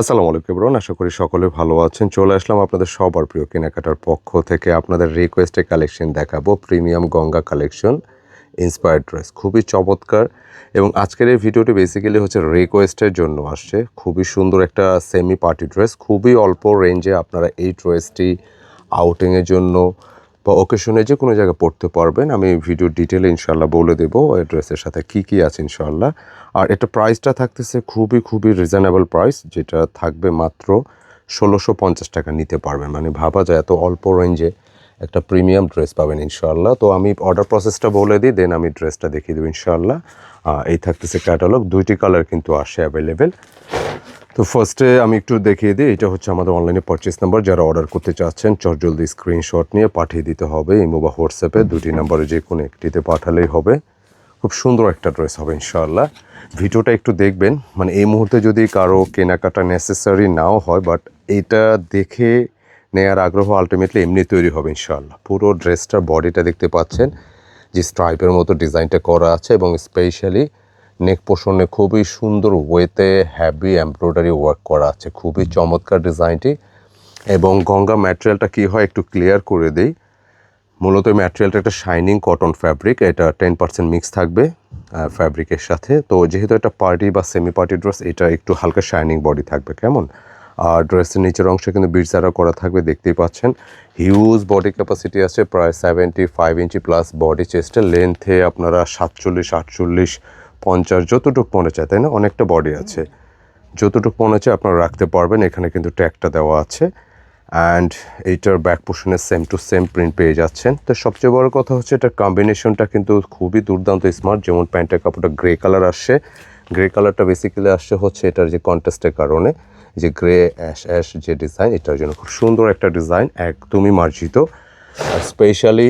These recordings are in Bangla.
আসসালামু আলাইকুম ব্রন আশা করি সকলে ভালো আছেন। চলে আসলাম আপনাদের সবার প্রিয় কেনাকাটার পক্ষ থেকে আপনাদের রিকোয়েস্টে কালেকশন দেখাবো premium Ganga collection inspired dress খুবই চমৎকার। এবং আজকের এই ভিডিওটি বেসিক্যালি হচ্ছে রিকোয়েস্টের জন্য আসছে। খুবই সুন্দর একটা সেমি পার্টি ড্রেস খুবই অল্প রেঞ্জে আপনারা এই ড্রেসটি আউটিংয়ের জন্য বা ওকেশনে যে কোনো জায়গায় পড়তে পারবেন। আমি ভিডিও ডিটেলে ইনশাল্লাহ বলে দেবো এই ড্রেসের সাথে কি কি আছে ইনশাল্লাহ আর এটা প্রাইসটা থাকতেছে খুবই খুবই রিজনেবল প্রাইস যেটা থাকবে মাত্র ষোলোশো পঞ্চাশ টাকা নিতে পারবেন। মানে ভাবা যায় এত অল্প রেঞ্জে একটা প্রিমিয়াম ড্রেস পাবেন ইনশাল্লাহ তো আমি অর্ডার প্রসেসটা বলে দিই দেন আমি ড্রেসটা দেখিয়ে দেবো ইনশাল্লাহ এই থাকতেছে ক্যাটালগ দুইটি কালার কিন্তু আসে অ্যাভেলেবেল তো ফার্স্টে আমি একটু দেখিয়ে দিই, এটা হচ্ছে আমাদের অনলাইনে পারচেস নাম্বার যারা অর্ডার করতে চাচ্ছেন চটজলদি স্ক্রিনশট নিয়ে পাঠিয়ে দিতে হবে ইমো বা হোয়াটসঅ্যাপে দুটি নাম্বারে যে কোনো একটিতে পাঠালেই হবে। খুব সুন্দর একটা ড্রেস হবে, ইনশাআল্লাহ। ভিডিওটা একটু দেখবেন। মানে এই মুহূর্তে যদি কারও কেনাকাটা নেসেসারি নাও হয় বাট এটা দেখে নেয়ার আগ্রহ আলটিমেটলি এমনি তৈরি হবে, ইনশাআল্লাহ। পুরো ড্রেসটার বডিটা দেখতে পাচ্ছেন, যে স্ট্রাইপের মতো ডিজাইনটা করা আছে এবং স্পেশালি নেক পোষণে খুবই সুন্দর ওয়েতে হ্যাভি এমব্রয়ডারি ওয়ার্ক করা আছে। খুবই চমৎকার ডিজাইনটি। এবং গঙ্গা ম্যাটেরিয়ালটা কী হয় একটু ক্লিয়ার করে দিই। মূলত ম্যাটেরিয়ালটা একটা শাইনিং কটন ফ্যাব্রিক এটা টেন পার্সেন্ট মিক্স থাকবে ফ্যাব্রিকের সাথে। তো যেহেতু এটা পার্টি বা সেমি পার্টি ড্রেস এটা একটু হালকা শাইনিং বডি থাকবে কেমন? আর ড্রেসের নিচের অংশে কিন্তু বিটসারা করা থাকবে, দেখতেই পাচ্ছেন। হিউজ বডি ক্যাপাসিটি আছে, প্রায় সেভেন্টি ফাইভ ইঞ্চি প্লাস বডি চেস্টের লেন্থে আপনারা সাতচল্লিশ, আটচল্লিশ পঞ্চাশ, যতটুকু মনে চায়, তাই না? অনেকটা বডি আছে। যতটুকু মনে হচ্ছে আপনারা রাখতে পারবেন। এখানে কিন্তু ট্যাগটা দেওয়া আছে। অ্যান্ড এইটার ব্যাক পোর্শনে সেম টু সেম প্রিন্ট পেয়ে যাচ্ছেন। তো সবচেয়ে বড় কথা হচ্ছে এটার কম্বিনেশনটা কিন্তু খুবই দুর্দান্ত স্মার্ট যেমন প্যান্টের কাপড়টা গ্রে কালার আসছে। গ্রে কালারটা বেসিক্যালি আসছে হচ্ছে এটার যে কন্টেস্টের কারণে। যে গ্রে অ্যাশ অ্যাশ যে ডিজাইন এটার জন্য খুব সুন্দর একটা ডিজাইন একদমই মার্জিত। আর স্পেশালি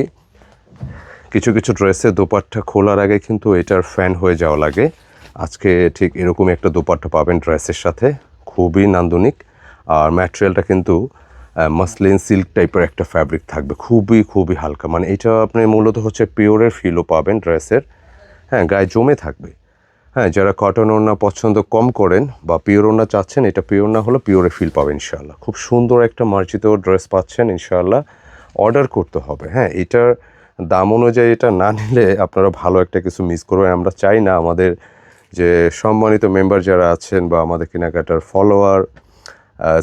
কিছু কিছু ড্রেসের দোপাট্টা খোলার আগে কিন্তু এটার ফ্যান হয়ে যাওয়া লাগে। আজকে ঠিক এরকম একটা দোপাট্টা পাবেন ড্রেসের সাথে, খুবই নান্দনিক। আর ম্যাটেরিয়ালটা কিন্তু মাসলিন সিল্ক টাইপের একটা ফ্যাব্রিক থাকবে, খুবই খুবই হালকা। মানে এটা আপনি মূলত হচ্ছে পিওরের ফিলও পাবেন ড্রেসের। হ্যাঁ গায়ে জমে থাকবে। হ্যাঁ যারা কটন ওড়না পছন্দ কম করেন বা পিওর ওড়না চাচ্ছেন, এটা পিওর না হলে পিওরে ফিল পাবেন ইনশাল্লাহ খুব সুন্দর একটা মার্জিত ড্রেস পাচ্ছেন ইনশাল্লাহ অর্ডার করতে হবে। হ্যাঁ এটার দাম অনুযায়ী এটা না নিলে আপনারা ভালো একটা কিছু মিস করবেন। আমরা চাই না আমাদের যে সম্মানিত মেম্বার যারা আছেন বা আমাদের কেনাকাটার ফলোয়ার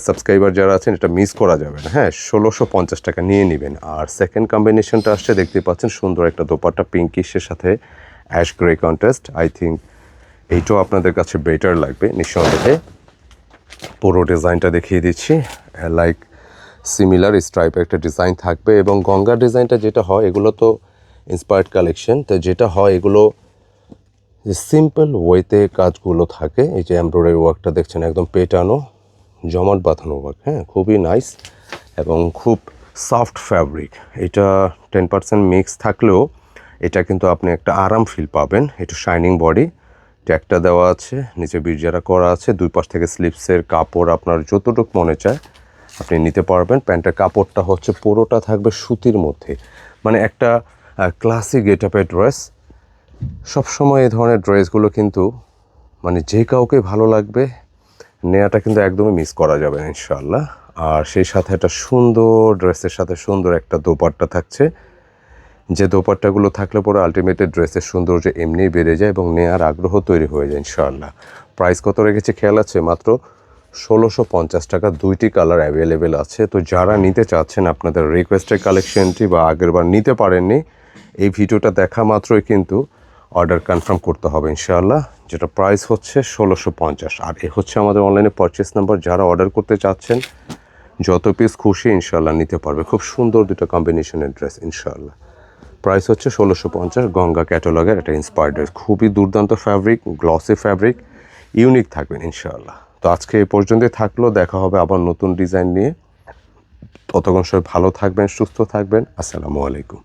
সাবস্ক্রাইবার যারা আছেন, এটা মিস করা যাবে না। হ্যাঁ ষোলোশো পঞ্চাশ টাকা নিয়ে নেবেন। আর সেকেন্ড কম্বিনেশনটা আসছে, দেখতে পাচ্ছেন সুন্দর একটা দোপাট্টা পিঙ্কিশের সাথে ash grey contrast I think এইটাও আপনাদের কাছে বেটার লাগবে, নিঃসন্দেহে। পুরো ডিজাইনটা দেখিয়ে দিচ্ছি। লাইক সিমিলার স্ট্রাইপের একটা ডিজাইন থাকবে এবং গঙ্গার ডিজাইনটা যেটা হয়, এগুলো তো ইন্সপায়ার্ড কালেকশন তো যেটা হয়, এগুলো যে সিম্পল ওয়েতে কাজগুলো থাকে, এই যে এমব্রয়ডারি ওয়ার্কটা দেখছেন, একদম পেটানো, জমাট বাঁধানো ওয়ার্ক হ্যাঁ খুবই নাইস এবং খুব সফট ফ্যাব্রিক এটা টেন পার্সেন্ট মিক্স থাকলেও এটা কিন্তু আপনি একটা আরাম ফিল পাবেন, একটু শাইনিং বডি ট্যাগটা দেওয়া আছে, নিচে বিরজারা করা আছে, দুই পাশ থেকে স্লিপসের কাপড় আপনার যতটুকু মনে চায় আপনি নিতে পারবেন। প্যান্টের কাপড়টা হচ্ছে পুরোটা থাকবে সুতির মধ্যে। মানে একটা ক্লাসিক গেট আপের ড্রেস সবসময় এই ধরনের ড্রেসগুলো কিন্তু মানে যে কাউকে ভালো লাগবে নেওয়াটা কিন্তু একদমই মিস করা যাবে না ইনশাল্লাহ আর সেই সাথে একটা সুন্দর ড্রেসের সাথে সুন্দর একটা দোপাট্টা থাকছে। যে দোপাট্টাগুলো থাকলে পরে আলটিমেটেড ড্রেসের সৌন্দর্য এমনিই বেড়ে যায় এবং নেয়ার আগ্রহ তৈরি হয়ে যায়, ইনশাআল্লাহ। প্রাইস কত রেখেছে? খেয়াল আছে মাত্র ষোলোশো পঞ্চাশ টাকা দুইটি কালার অ্যাভেলেবেল আছে। তো যারা নিতে চাচ্ছেন আপনাদের রিকোয়েস্টের কালেকশনটি বা আগেরবার নিতে পারেননি, এই ভিডিওটা দেখা মাত্রই কিন্তু অর্ডার কনফার্ম করতে হবে ইনশাআল্লাহ, যেটা প্রাইস হচ্ছে ষোলোশো পঞ্চাশ। আর এ হচ্ছে আমাদের অনলাইনে পারচেস নাম্বার যারা অর্ডার করতে চাচ্ছেন, যত পিস খুশি ইনশাআল্লাহ নিতে পারবে। খুব সুন্দর দুটো কম্বিনেশনের ড্রেস ইনশাআল্লাহ। প্রাইস হচ্ছে ষোলোশো পঞ্চাশ, গঙ্গা ক্যাটালগের একটা ইন্সপায়ার্ড ড্রেস খুবই দুর্দান্ত ফ্যাব্রিক গ্লসি ফ্যাব্রিক ইউনিক থাকবেন ইনশাআল্লাহ। তো আজকে এ পর্যন্তই থাকল। দেখা হবে আবার নতুন ডিজাইন নিয়ে। ততক্ষণ সবাই ভালো থাকবেন, সুস্থ থাকবেন। আসসালামু আলাইকুম।